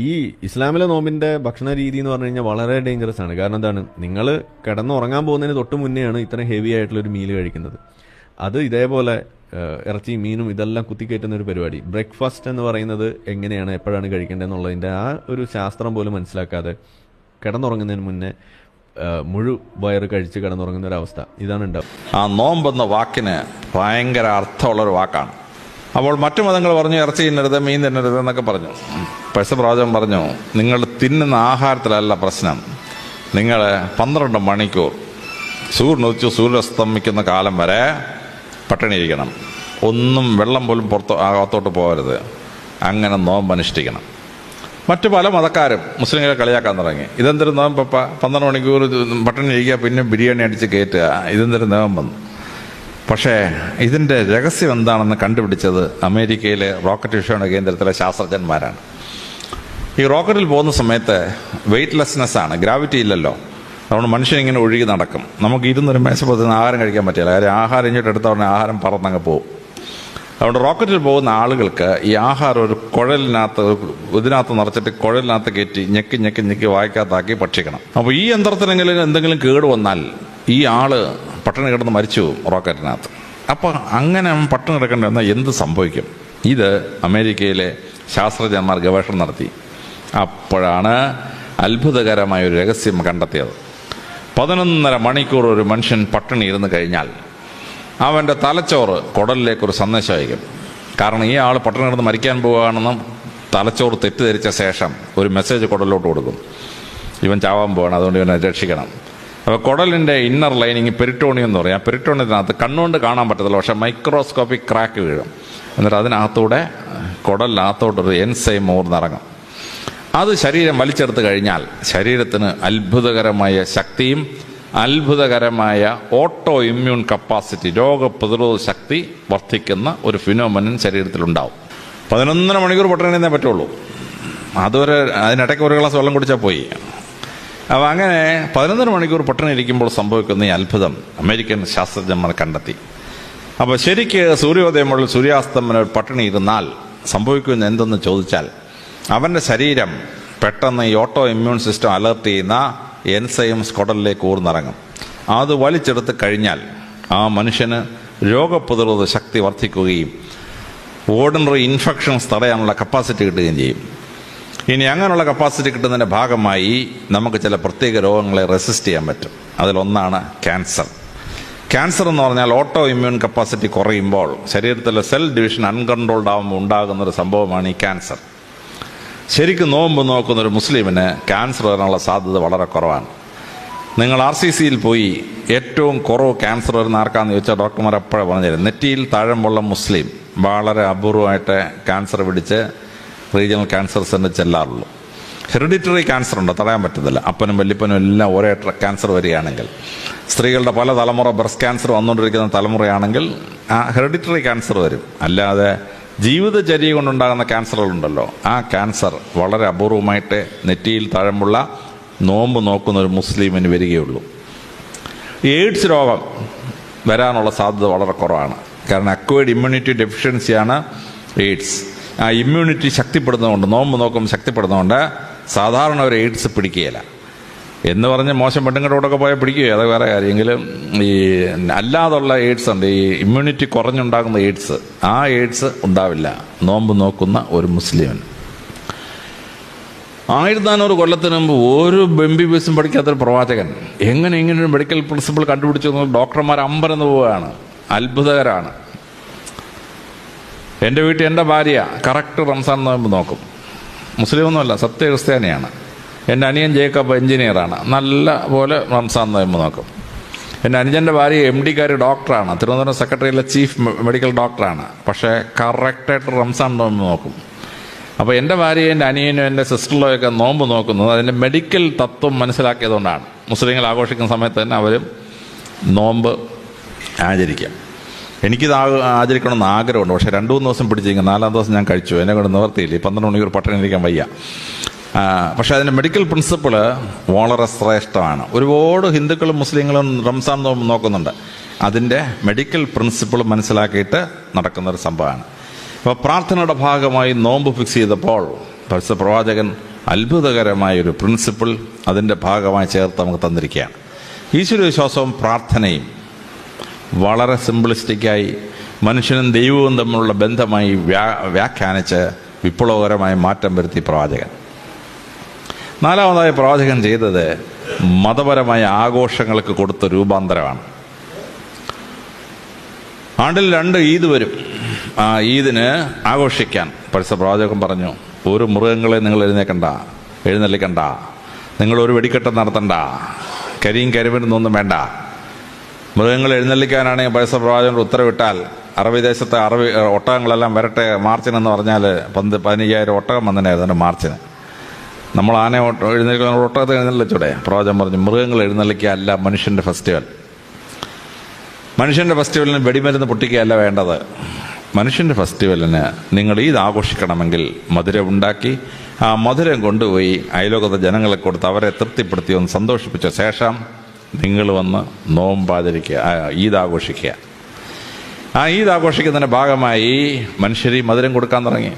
ഈ ഇസ്ലാമിലെ നോമ്പിന്റെ ഭക്ഷണ രീതി എന്ന് പറഞ്ഞു കഴിഞ്ഞാൽ വളരെ ഡേഞ്ചറസ് ആണ്. കാരണം എന്താണ്? നിങ്ങൾ കിടന്നുറങ്ങാൻ പോകുന്നതിന് തൊട്ട് മുന്നെയാണ് ഇത്രയും ഹെവി ആയിട്ടുള്ള ഒരു മീൽ കഴിക്കുന്നത്. അത് ഇതേപോലെ ഇറച്ചി മീനും ഇതെല്ലാം കുത്തിക്കയറ്റുന്ന ഒരു പരിപാടി. ബ്രേക്ക്ഫാസ്റ്റ് എന്ന് പറയുന്നത് എങ്ങനെയാണ് എപ്പോഴാണ് കഴിക്കേണ്ടതെന്നുള്ളതിന്റെ ആ ഒരു ശാസ്ത്രം പോലും മനസ്സിലാക്കാതെ കിടന്നുറങ്ങുന്നതിന് മുന്നേ മുഴു വയറ് കഴിച്ച് കിടന്നുറങ്ങുന്ന ഒരു അവസ്ഥ. ഇതാണ് ഉണ്ടാവുക. ആ നോമ്പെന്ന വാക്കിന് ഭയങ്കര അർത്ഥമുള്ളൊരു വാക്കാണ്. അപ്പോൾ മറ്റു മതങ്ങൾ പറഞ്ഞു ഇറച്ചി തിന്നരുത് മീൻ തിന്നരുത് എന്നൊക്കെ പറഞ്ഞു. പശുപ്രാജം പറഞ്ഞു നിങ്ങൾ തിന്നുന്ന ആഹാരത്തിലല്ല പ്രശ്നം. നിങ്ങൾ പന്ത്രണ്ട് മണിക്കൂർ സൂര്യൻ സൂര്യസ്തമിക്കുന്ന കാലം വരെ പട്ടിണിയിരിക്കണം ഒന്നും വെള്ളം പോലും പുറത്ത് അകത്തോട്ട് പോകരുത്. അങ്ങനെ നോമ്പ് അനുഷ്ഠിക്കണം. മറ്റു പല മതക്കാരും മുസ്ലിങ്ങളെ കളിയാക്കാൻ തുടങ്ങി. ഇതെന്തൊരു നോമ്പപ്പ പന്ത്രണ്ട് മണിക്കൂർ പട്ടിണി ഇരിക്കുക പിന്നെ ബിരിയാണി അടിച്ച് കയറ്റുക. ഇതെന്തൊരു നോമ്പെന്ന്? പക്ഷേ ഇതിന്റെ രഹസ്യം എന്താണെന്ന് കണ്ടുപിടിച്ചത് അമേരിക്കയിലെ റോക്കറ്റ് വിക്ഷേപണ കേന്ദ്രത്തിലെ ശാസ്ത്രജ്ഞന്മാരാണ്. ഈ റോക്കറ്റിൽ പോകുന്ന സമയത്ത് വെയ്റ്റ്ലെസ്നെസ് ആണ് ഗ്രാവിറ്റി ഇല്ലല്ലോ. അതുകൊണ്ട് മനുഷ്യൻ ഇങ്ങനെ ഒഴുകി നടക്കും. നമുക്ക് ഇരുന്നൊരു മേശപ്പുറത്ത് ആഹാരം കഴിക്കാൻ പറ്റില്ല. കാര്യം ആഹാരം ഇങ്ങോട്ട് എടുത്ത ഉടനെ ആഹാരം പറന്നങ്ങ് പോകും അതുകൊണ്ട് റോക്കറ്റിൽ പോകുന്ന ആളുകൾക്ക് ഈ ആഹാരം ഒരു കുഴലിനകത്ത് ഇതിനകത്ത് നിറച്ചിട്ട് കുഴലിനകത്ത് കയറ്റി ഞെക്കി ഞെക്കി ഞെക്കി വായിക്കാത്താക്കി ഭക്ഷിക്കണം. അപ്പോൾ ഈ യന്ത്രത്തിനെങ്കിലും എന്തെങ്കിലും കേട് വന്നാൽ ഈ ആൾ പട്ടിണി കിടന്ന് മരിച്ചു റോക്കറ്റിനകത്ത്. അപ്പോൾ അങ്ങനെ പട്ടിണി കിടക്കേണ്ടി വന്നാൽ എന്ത് സംഭവിക്കും? ഇത് അമേരിക്കയിലെ ശാസ്ത്രജ്ഞന്മാർ ഗവേഷണം നടത്തി. അപ്പോഴാണ് അത്ഭുതകരമായ ഒരു രഹസ്യം കണ്ടെത്തിയത്. പതിനൊന്നര മണിക്കൂർ ഒരു മനുഷ്യൻ പട്ടിണി ഇരുന്ന് കഴിഞ്ഞാൽ അവന്റെ തലച്ചോറ് കുടലിലേക്കൊരു സന്ദേശം അയക്കും. കാരണം ഈ ആൾ പട്ടണം കിടന്ന് മരിക്കാൻ പോവുകയാണെന്നും തലച്ചോറ് തെറ്റിദ്ധരിച്ച ശേഷം ഒരു മെസ്സേജ് കുടലിലോട്ട് കൊടുക്കും. ഇവൻ ചാവാൻ പോവാണ് അതുകൊണ്ട് ഇവനെ രക്ഷിക്കണം. അപ്പോൾ കുടലിന്റെ ഇന്നർ ലൈനിങ് പെരിട്ടോണിയം എന്ന് പറയും. ആ പെരിട്ടോണിയത്തിനകത്ത് കണ്ണുകൊണ്ട് കാണാൻ പറ്റത്തില്ല. പക്ഷേ മൈക്രോസ്കോപ്പിക് ക്രാക്ക് വീഴും. എന്നിട്ട് അതിനകത്തൂടെ കുടലിനകത്തോട്ടൊരു എൻസൈം ഓർന്നിറങ്ങും അത് ശരീരം വലിച്ചെടുത്ത് കഴിഞ്ഞാൽ ശരീരത്തിന് അത്ഭുതകരമായ ശക്തിയും അത്ഭുതകരമായ ഓട്ടോ ഇമ്മ്യൂൺ കപ്പാസിറ്റി രോഗപ്രതിരോധ ശക്തി വർദ്ധിക്കുന്ന ഒരു ഫിനോമനൻ ശരീരത്തിലുണ്ടാവും. പതിനൊന്നര മണിക്കൂർ പൊട്ടണേ പറ്റുള്ളൂ. അതുവരെ അതിനിടയ്ക്ക് ഒരു ഗ്ലാസ് വെള്ളം കുടിച്ചാൽ പോയി. അപ്പോൾ അങ്ങനെ പതിനൊന്നര മണിക്കൂർ പട്ടിണി ഇരിക്കുമ്പോൾ സംഭവിക്കുന്ന ഈ അത്ഭുതം അമേരിക്കൻ ശാസ്ത്രജ്ഞന്മാർ കണ്ടെത്തി. അപ്പോൾ ശരിക്ക് സൂര്യോദയം മുതൽ സൂര്യാസ്തമന പട്ടിണി ഇരുന്നാൽ സംഭവിക്കുന്ന എന്തെന്ന് ചോദിച്ചാൽ അവന്റെ ശരീരം പെട്ടെന്ന് ഈ ഓട്ടോ ഇമ്മ്യൂൺ സിസ്റ്റം അലർട്ട് ചെയ്യുന്ന എൻസൈം സ്കോഡലിലേക്ക് ഊർന്നിറങ്ങും. അത് വലിച്ചെടുത്ത് കഴിഞ്ഞാൽ ആ മനുഷ്യന് രോഗപ്രതിരോധ ശക്തി വർദ്ധിക്കുകയും ഓർഡിനറി ഇൻഫെക്ഷൻസ് തടയാനുള്ള കപ്പാസിറ്റി കിട്ടുകയും ചെയ്യും. ഇനി അങ്ങനെയുള്ള കപ്പാസിറ്റി കിട്ടുന്നതിന്റെ ഭാഗമായി നമുക്ക് ചില പ്രത്യേക രോഗങ്ങളെ റെസിസ്റ്റ് ചെയ്യാൻ പറ്റും. അതിലൊന്നാണ് ക്യാൻസർ ക്യാൻസർ എന്ന് പറഞ്ഞാൽ ഓട്ടോ ഇമ്മ്യൂൺ കപ്പാസിറ്റി കുറയുമ്പോൾ ശരീരത്തിലെ സെൽ ഡിവിഷൻ അൺകൺട്രോൾഡ് ആകുമ്പോൾ ഉണ്ടാകുന്ന ഒരു സംഭവമാണ് ഈ ക്യാൻസർ ശരിക്കും നോമ്പ് നോക്കുന്ന ഒരു മുസ്ലിമിന് ക്യാൻസർ വരാനുള്ള സാധ്യത വളരെ കുറവാണ്. നിങ്ങൾ ആർ സി സിയിൽ പോയി ഏറ്റവും കുറവ് ക്യാൻസർ വരുന്ന ആർക്കാന്ന് ചോദിച്ചാൽ ഡോക്ടർമാർ എപ്പോഴും പറഞ്ഞുതരും. നെറ്റിയിൽ താഴമ്പുള്ള മുസ്ലിം വളരെ അപൂർവമായിട്ട് ക്യാൻസർ പിടിച്ച് റീജിയണൽ ക്യാൻസർ സെന്റർ ചെല്ലാറുള്ളൂ ഹെറിഡിറ്ററി ക്യാൻസർ ഉണ്ടോ തടയാൻ പറ്റത്തില്ല. അപ്പനും വല്യപ്പനും എല്ലാം ഒരേ ക്യാൻസർ വരികയാണെങ്കിൽ. സ്ത്രീകളുടെ പല തലമുറ ബ്രസ്റ്റ് ക്യാൻസർ വന്നുകൊണ്ടിരിക്കുന്ന തലമുറയാണെങ്കിൽ ആ ഹെറിഡിറ്ററി ക്യാൻസർ വരും. അല്ലാതെ ജീവിതചര്യ കൊണ്ടുണ്ടാകുന്ന ക്യാൻസറുകളുണ്ടല്ലോ. ആ ക്യാൻസർ വളരെ അപൂർവമായിട്ട് നെറ്റിയിൽ താഴമുള്ള നോമ്പ് നോക്കുന്ന ഒരു മുസ്ലിമിന് വരികയുള്ളൂ. എയ്ഡ്സ് രോഗം വരാനുള്ള സാധ്യത വളരെ കുറവാണ്. കാരണം അക്വേഡ് ഇമ്മ്യൂണിറ്റി ഡെഫിഷ്യൻസിയാണ് എയ്ഡ്സ്. ആ ഇമ്മ്യൂണിറ്റി ശക്തിപ്പെടുന്നതുകൊണ്ട് നോമ്പ് നോക്കും ശക്തിപ്പെടുന്നതുകൊണ്ട് സാധാരണ ഒരു എയ്ഡ്സ് പിടിക്കുകയില്ല. എന്ന് പറഞ്ഞ് മോശം പെണ്ണുങ്ങളോടൊക്കെ പോയാൽ പിടിക്കുകയോ അത് വേറെ കാര്യമെങ്കിലും ഈ അല്ലാതുള്ള എയ്ഡ്സ് ഉണ്ട്. ഈ ഇമ്മ്യൂണിറ്റി കുറഞ്ഞുണ്ടാകുന്ന എയ്ഡ്സ് ആ എയ്ഡ്സ് ഉണ്ടാവില്ല. നോമ്പ് നോക്കുന്ന ഒരു മുസ്ലിമിന് ആയിരത്തി നാനൂറ് കൊല്ലത്തിന് മുമ്പ് ഒരു എം ബി ബി എസും പഠിക്കാത്തൊരു പ്രവാചകൻ എങ്ങനെ ഇങ്ങനെ ഒരു മെഡിക്കൽ പ്രിൻസിപ്പിൾ കണ്ടുപിടിച്ചു ഡോക്ടർമാർ അമ്പരന്ന് പോവുകയാണ്. അത്ഭുതകരമാണ്. എന്റെ വീട്ടിൽ എന്റെ ഭാര്യ കറക്റ്റ് റംസാൻ നോമ്പ് നോക്കും. മുസ്ലിമൊന്നുമല്ല സത്യ ക്രിസ്ത്യാനിയാണ് എന്റെ അനിയൻ ജേക്കബ് എഞ്ചിനീയറാണ്. നല്ല പോലെ റംസാൻ നോമ്പ് നോക്കും. എന്റെ അനുജന്റെ ഭാര്യ എം ഡിക്കാർ ഡോക്ടറാണ്. തിരുവനന്തപുരം സെക്രട്ടറിയിലെ ചീഫ് മെഡിക്കൽ ഡോക്ടറാണ്. പക്ഷേ കറക്റ്റായിട്ട് റംസാൻ നോമ്പ് നോക്കും. അപ്പോൾ എന്റെ ഭാര്യയും എന്റെ അനിയനും എന്റെ സിസ്റ്ററിലും ഒക്കെ നോമ്പ് നോക്കുന്നത് അതിന്റെ മെഡിക്കൽ തത്വം മനസ്സിലാക്കിയതുകൊണ്ടാണ്. മുസ്ലിങ്ങൾ ആഘോഷിക്കുന്ന സമയത്ത് തന്നെ അവരും നോമ്പ് ആചരിക്കാം എനിക്കിത് ആചരിക്കണമെന്ന് ആഗ്രഹമുണ്ട്. പക്ഷേ രണ്ട് മൂന്ന് ദിവസം പിടിച്ചിരിക്കും നാലാം ദിവസം ഞാൻ കഴിച്ചു. എന്നെ കൊണ്ട് നിവർത്തിയില്ല. പന്ത്രണ്ട് മണിക്കൂർ പട്ടിണി ഇരിക്കാൻ വയ്യ. പക്ഷേ അതിന്റെ മെഡിക്കൽ പ്രിൻസിപ്പിൾ വളരെ ശ്രേഷ്ഠമാണ്. ഒരുപാട് ഹിന്ദുക്കളും മുസ്ലിങ്ങളും റംസാൻ നോക്കുന്നുണ്ട്. അതിന്റെ മെഡിക്കൽ പ്രിൻസിപ്പിൾ മനസ്സിലാക്കിയിട്ട് നടക്കുന്ന ഒരു സംഭവമാണ്. അപ്പോൾ പ്രാർത്ഥനയുടെ ഭാഗമായി നോമ്പ് ഫിക്സ് ചെയ്തപ്പോൾ പരസ്യ പ്രവാചകൻ അത്ഭുതകരമായ ഒരു പ്രിൻസിപ്പിൾ അതിന്റെ ഭാഗമായി ചേർത്ത് നമുക്ക് തന്നിരിക്കുകയാണ്. ഈശ്വര വിശ്വാസവും പ്രാർത്ഥനയും വളരെ സിംപ്ലിസ്റ്റിക്കായി മനുഷ്യനും ദൈവവും തമ്മിലുള്ള ബന്ധമായി വ്യാ വ്യാഖ്യാനിച്ച് വിപ്ലവകരമായ മാറ്റം വരുത്തി പ്രവാചകൻ. നാലാമതായി പ്രവാചകൻ ചെയ്തത് മതപരമായ ആഘോഷങ്ങൾക്ക് കൊടുത്ത രൂപാന്തരമാണ്. ആണ്ടിൽ രണ്ട് ഈദ് വരും. ആ ഈദിന് ആഘോഷിക്കാൻ. പരിസ പ്രവാചകൻ പറഞ്ഞു ഒരു മൃഗങ്ങളെ നിങ്ങൾ എഴുന്നേക്കണ്ട എഴുന്നള്ളിക്കണ്ട. നിങ്ങൾ ഒരു വെടിക്കെട്ട് നടത്തണ്ട. കരിയും കരിമരുന്നൊന്നും വേണ്ട. മൃഗങ്ങൾ എഴുന്നള്ളിക്കാനാണെങ്കിൽ പരസ്യ പ്രവാചകർ ഉത്തരവിട്ടാൽ. അറബി ദേശത്തെ അറബി ഒട്ടകങ്ങളെല്ലാം വരട്ടെ മാർച്ചിനെന്ന് പറഞ്ഞാൽ പന്ത് പതിനയ്യായിരം ഒട്ടകം വന്നതിനായിരുന്നു മാർച്ചിന്. നമ്മൾ ആന എഴുന്നേൽക്കുന്ന ഒട്ടകത്തെ എഴുന്നള്ളിച്ചൂടെ? പ്രവാചകൻ പറഞ്ഞു മൃഗങ്ങൾ എഴുന്നള്ളിക്കുകയല്ല മനുഷ്യന്റെ ഫെസ്റ്റിവൽ. മനുഷ്യന്റെ ഫെസ്റ്റിവലിന് വെടിമരുന്ന് പൊട്ടിക്കുകയല്ല വേണ്ടത്. മനുഷ്യന്റെ ഫെസ്റ്റിവലിന് നിങ്ങൾ ഇത് ആഘോഷിക്കണമെങ്കിൽ മധുരം ഉണ്ടാക്കി ആ മധുരം കൊണ്ടുപോയി അയലോകത്തെ ജനങ്ങളെ കൊടുത്ത് അവരെ തൃപ്തിപ്പെടുത്തി ഒന്ന് സന്തോഷിപ്പിച്ച ശേഷം നിങ്ങൾ വന്ന് നോമ്പാചരിക്കുക ആ, ഈദ് ആഘോഷിക്കുക ആ ഈദ് ആഘോഷിക്കുന്നതിന്റെ ഭാഗമായി മനുഷ്യർ ഈ മധുരം കൊടുക്കാൻ തുടങ്ങി.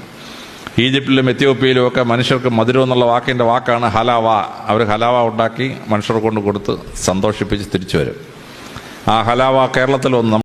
ഈജിപ്തിലും എത്യോപ്യയിലും ഒക്കെ മനുഷ്യർക്ക് മധുരം എന്നുള്ള വാക്കിന്റെ വാക്കാണ് ഹലാവ. അവർ ഹലാവ ഉണ്ടാക്കി മനുഷ്യർ കൊണ്ട് കൊടുത്ത് സന്തോഷിപ്പിച്ച് തിരിച്ചു വരും. ആ ഹലാവ കേരളത്തിൽ വന്ന്